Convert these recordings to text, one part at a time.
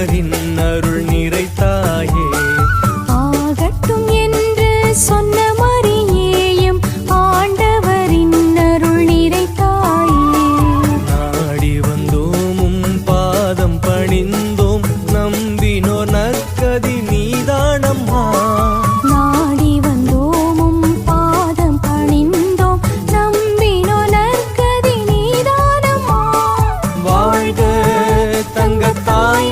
ஆண்டவரின் அருள் நிறைத்தாயே. ஆகட்டும் என்று சொன்ன மறியேயும் ஆண்டவரின் அருள் நிறைத்தாயே. நாடி வந்தோமும் பாதம் பணிந்தோம் நம்பினோ நற்கதி நீதானம்மா. நாடி வந்தோமும் பாதம் பணிந்தோம் நம்பினோ நற்கதி நீதானம்மா. தங்க தாய்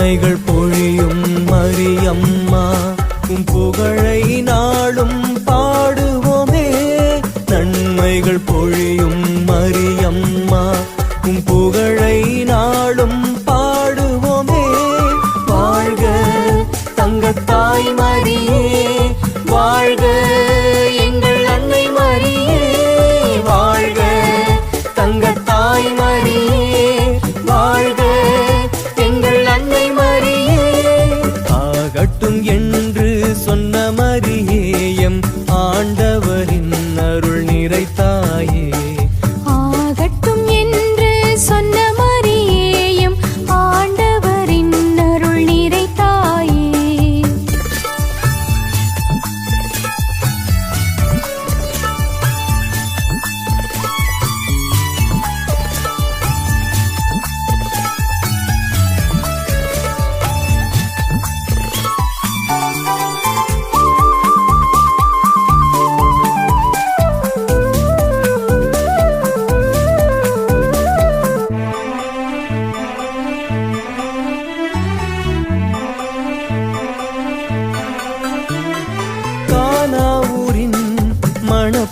நன்மைகள் பொழியும் மரியம்மா. உம் புகழை நாளும் பாடுவோமே. நன்மைகள் பொழியும் மரியம்மா. உம் புகழை நாளும்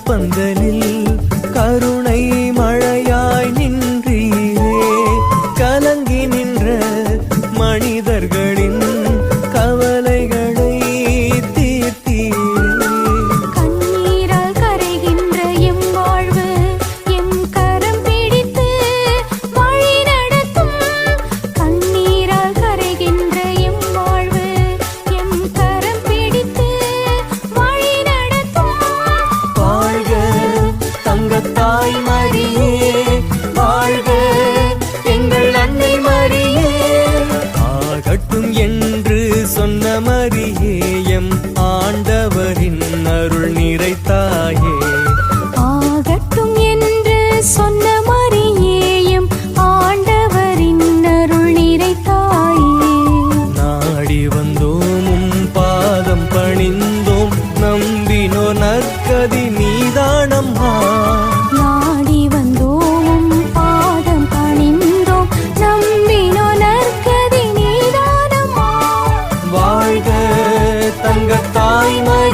പന്തലിൽ மரியேயம் ஆண்டவரின் அருள் நிறைத்தாயே. ஆகட்டும் என்று சொன்ன மரியேயம் ஆண்டவரின் அருள் நிறைத்தாயே. நாடி வந்தோம் பாதம் பணிந்தோம் நம்பினோ நற்கதி நீ my